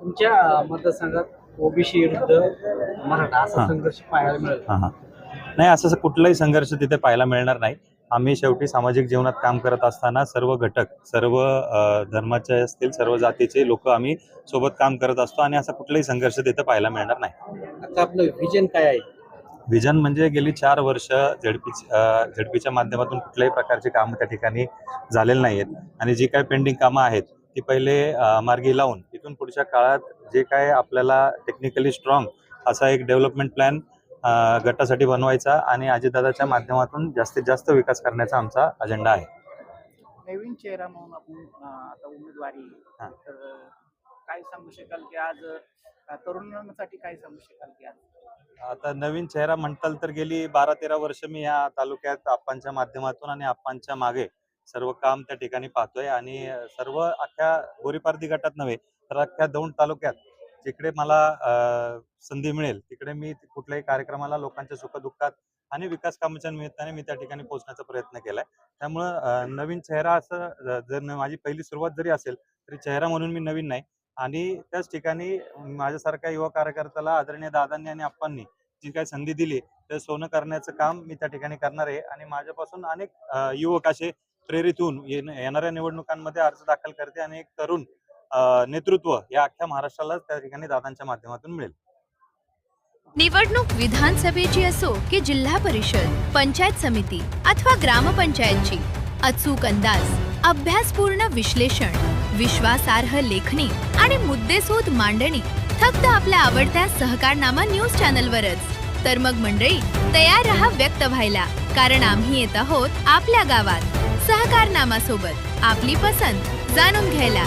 तुमच्या मतदारसंघात ओबीसी विरुद्ध मराठा असा. संघर्ष पाहायला मिळेल. हां हां. नाही असं असं कुठलाही संघर्ष तिथे पाहायला मिळणार नाही. आम्ही शेवटी सामाजिक जीवनात काम करत असताना सर्व घटक सर्व धर्माचे असतील सर्व जातीचे लोक आम्ही सोबत काम करत असतो आणि असा कुठलाही संघर्ष तिथे पाहायला मिळणार नाही. आता आपलं व्हिजन काय आहे? विजन म्हणजे गेली चार वर्ष झेडपी झेडपीच्या माध्यमातून कुठल्याही प्रकारची कामं त्या ठिकाणी झालेली नाही आहेत आणि जी काही पेंडिंग कामं आहेत ती पहिले मार्गी लावून इथून पुढच्या काळात जे काय आपल्याला टेक्निकली स्ट्रॉंग असा एक डेव्हलपमेंट प्लॅन गटासाठी बनवायचा आणि अजितदादाच्या माध्यमातून जास्तीत जास्त विकास करण्याचा आमचा अजेंडा आहे. नवीन चेहरा म्हणून आपण आता उमेदवारी. तर काय सांगू शकाल की आज तरुणांसाठी काय सांगू शकाल की आज? आता नवीन चेहरा म्हणताल तर गेली बारा तेरा वर्ष मी या तालुक्यात आप्पांच्या माध्यमातून आणि आप्पांच्या मागे सर्व काम त्या ठिकाणी पाहतोय आणि सर्व अख्ख्या बोरीपारदी गटात नव्हे तर अख्ख्या दौंड तालुक्यात जिकडे मला संधी मिळेल तिकडे मी कुठल्याही कार्यक्रमाला लोकांच्या सुखदुःखात आणि विकास कामाच्या निमित्ताने मी त्या ठिकाणी पोहोचण्याचा प्रयत्न केलाय. त्यामुळं नवीन चेहरा असं जर माझी पहिली सुरुवात जरी असेल तरी चेहरा म्हणून मी नवीन नाही. आणि त्याच ठिकाणी माझ्यासारख्या युवा कार्यकर्त्याला आदरणीय दादांनी आणि आप्पांनी जी काही संधी दिली ते सोनं करण्याचं काम मी त्या ठिकाणी करणार आहे. आणि माझ्यापासून अनेक युवक असे प्रेरित होऊन येणाऱ्या निवडणुकांमध्ये अर्ज दाखल करते आणि एक तरुण नेतृत्व या अख्ख्या महाराष्ट्राला त्या ठिकाणी दादांच्या माध्यमातून मिळेल. निवडणूक विधानसभेची असो की जिल्हा परिषद पंचायत समिती अथवा ग्रामपंचायतची अचूक अंदाज अभ्यासपूर्ण विश्लेषण विश्वासार्ह लेखणी आणि मुद्देसूद मांडणी फक्त आपल्या आवडत्या सहकारनामा न्यूज चॅनलवरच. तर मग मंडळी तयार रहा व्यक्त व्हायला कारण आम्ही येत आहोत आपल्या गावात सहकारनामा सोबत आपली पसंत जाणून घ्यायला.